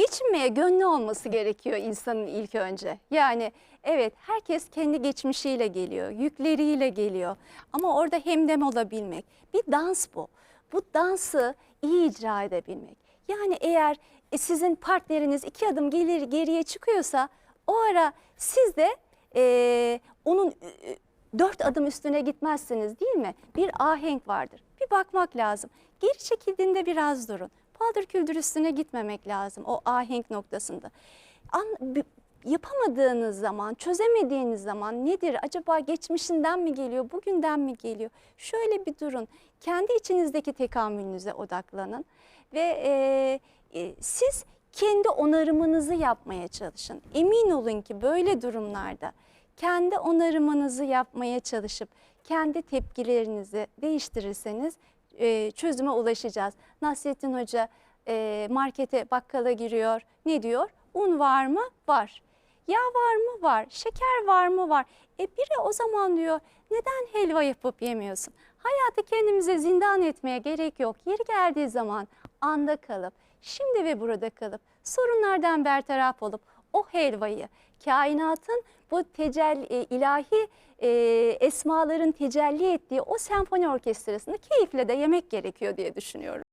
geçinmeye gönlü olması gerekiyor insanın ilk önce. Yani evet herkes kendi geçmişiyle geliyor, yükleriyle geliyor. Ama orada hemdem olabilmek. Bir dans bu. Bu dansı iyi icra edebilmek. Yani eğer e, sizin partneriniz iki adım gelir geriye çıkıyorsa o ara siz de e, onun dört adım üstüne gitmezsiniz değil mi? Bir ahenk vardır. Bir bakmak lazım. Geri çekildiğinde biraz durun. Paldır küldür üstüne gitmemek lazım o ahenk noktasında. An, yapamadığınız zaman, çözemediğiniz zaman nedir? Acaba geçmişinden mi geliyor, bugünden mi geliyor? Şöyle bir durun. Kendi içinizdeki tekamülünüze odaklanın ve e, e, siz kendi onarımınızı yapmaya çalışın. Emin olun ki böyle durumlarda kendi onarımınızı yapmaya çalışıp kendi tepkilerinizi değiştirirseniz e, çözüme ulaşacağız. Nasrettin Hoca e, markete bakkala giriyor. Ne diyor? Un var mı? Var. Yağ var mı? Var. Şeker var mı? Var. E biri o zaman diyor neden helva yapıp yemiyorsun? Hayatı kendimize zindan etmeye gerek yok. Yeri geldiği zaman anda kalıp, şimdi ve burada kalıp, sorunlardan bertaraf olup o helvayı, kainatın bu tecelli, e, ilahi e, esmaların tecelli ettiği o senfoni orkestrasını keyifle de yemek gerekiyor diye düşünüyorum.